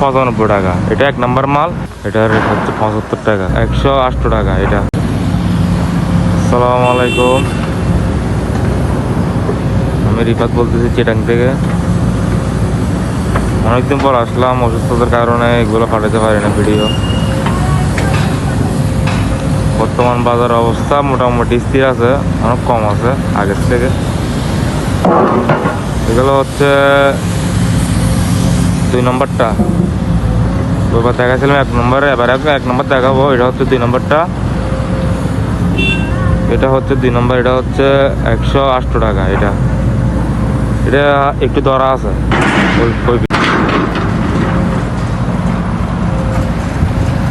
পঁচানব্বই টাকা। এটা এক নম্বর মাল, এটার রেট হচ্ছে পঁচাত্তর টাকা। একশো আটশো টাকা এটা। আসসালামু আলাইকুম। আমি রিফাত বলতেছি চিটাং থেকে। অনেকদিন পর আসলাম, অসুস্থতার কারণে এগুলো পাঠাতে পারি না ভিডিও। বর্তমান বাজার অবস্থা মোটামুটি স্থির আছে, অনেক কম আছে আগের থেকে। এগুলো হচ্ছে দুই নম্বরটা। ওইবার দেখাছিলাম এক নম্বরে, এবার এক- নম্বর দেখাবো, এটা হচ্ছে দুই নম্বরটা। এটা হচ্ছে দুই নম্বর, এটা হচ্ছে একশো আটশো টাকা, এটা। এটা একটু দরা আছে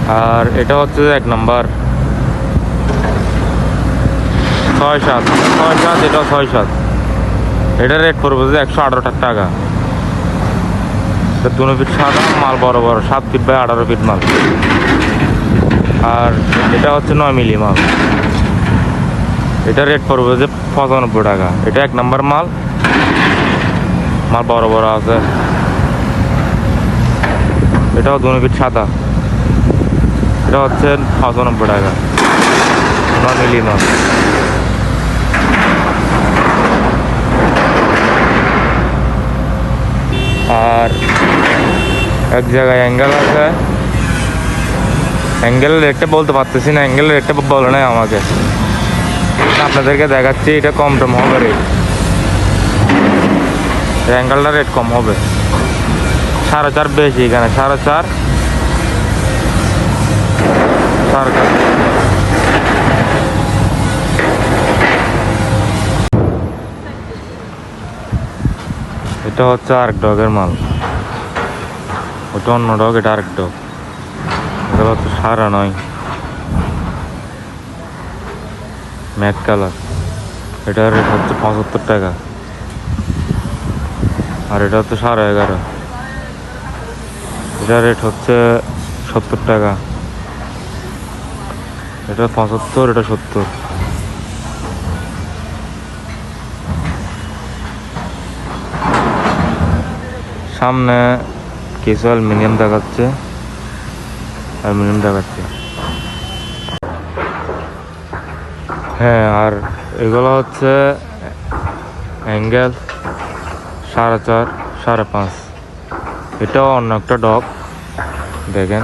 আর এটা হচ্ছে এক নম্বর। ছয় সাত ছয় সাত এটা ছয় সাত। এটা রেট পড়বে যে একশো আঠারো টাকা। দুনো ফিট সাদা, মাল বড় বড়, সাত ফিট বাই আঠারো ফিট মাল। আর এটা হচ্ছে নয় মিলি মাল। এটা রেট পড়বে যে পঁচানব্বই টাকা। এটা এক নম্বর মাল। মাল বড় বড় আছে। এটাও দুনো ফিট সাদা। এটা হচ্ছে পঁচানব্বই টাকা। নয় মিলি মাল। এক জায়গায় অ্যাঙ্গেল আছে। অ্যাঙ্গেল রেটটা বলতে পারতেছি না অ্যাঙ্গেল রেটটা বলে নাই আমাকে। আপনাদেরকে দেখাচ্ছি, এটা কম টম হবে রেট অ্যাঙ্গেলটা রেট কম হবে। সাড়ে চার বেশি এখানে, সাড়ে চার। সাড়ে চার। এটা হচ্ছে আর ডগের মাল। ওটা অন্য ডগ এটা আরেক ডগ এগুলো হচ্ছে সারা নয়। Matte colour. এটার রেট হচ্ছে পঁচাত্তর টাকা। আর এটা হচ্ছে সাড়ে এগারো। এটার রেট হচ্ছে সত্তর টাকা। এটা পঁচাত্তর, এটা সত্তর। সামনে কিছু অ্যালুমিনিয়াম দেখাচ্ছে। অ্যালুমিনিয়াম দেখাচ্ছে। হ্যাঁ আর এগুলো হচ্ছে অ্যাঙ্গেল সাড়ে চার, সাড়ে পাঁচ। এটাও অন্য একটা ডগ, দেখেন।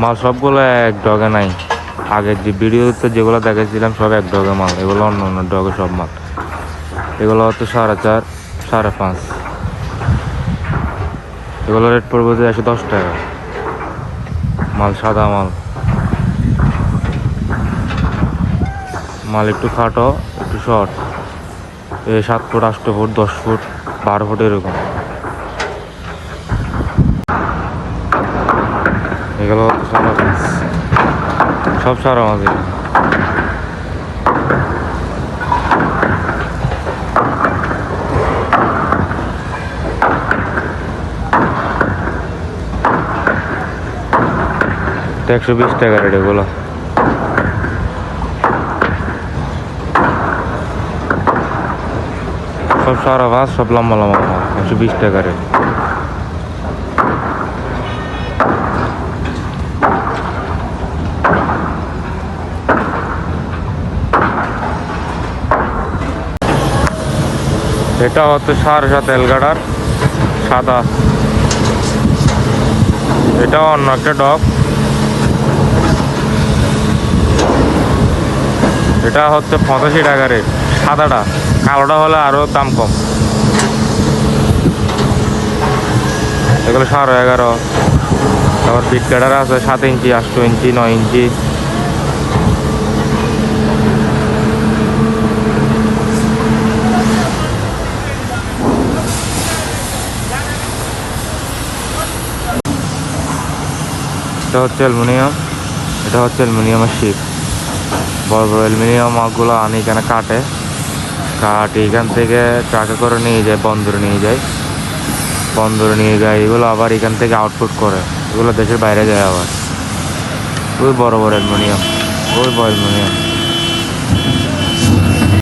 মাল সবগুলো এক ডগে নাই। আগের যে ভিডিওতে যেগুলো দেখেছিলাম, সব এক ডগে মাল। এগুলো অন্য অন্য ডগে সব মাল। এগুলো হচ্ছে সাড়ে চার, সাড়ে পাঁচ। এগুলো রেট পড়বে যে একশো দশ টাকা। মাল, সাদা মাল। মাল একটু খাটো, একটু শর্ট। এই সাত ফুট, আট ফুট, দশ ফুট, বারো ফুট এরকম। এগুলো সব সারা মাছ। এটা একশো বিশ টাকা রেট এগুলো। সব সারা মাছ সব লম্বা লম্বা একশো বিশ টাকা রেট এটা হচ্ছে সাড়ে সাত এলগাডার সাদা। এটাও অন্য একটা ডগ। এটা হচ্ছে পঁচাশি টাকা রেট। সাদাটা। কালোটা হলে আরও দাম কম। এগুলো সাড়ে এগারো। তারপর পিট কাটার আছে সাত ইঞ্চি আটশো ইঞ্চি, নয় ইঞ্চি। এটা হচ্ছে অ্যালুমিনিয়াম। এটা হচ্ছে অ্যালুমিনিয়ামের শিপ বড় বড় অ্যালুমিনিয়াম মাছগুলো আনি এখানে কাটে। কাটে এখান থেকে ট্রাকে করে নিয়ে যায় বন্দরে নিয়ে যায় বন্দরে নিয়ে যায় এগুলো আবার এখান থেকে আউটপুট করে। এগুলো দেশের বাইরে যায় আবার। ওই বড় বড় অ্যালুমিনিয়াম, ওই বড় অ্যালুমিনিয়াম।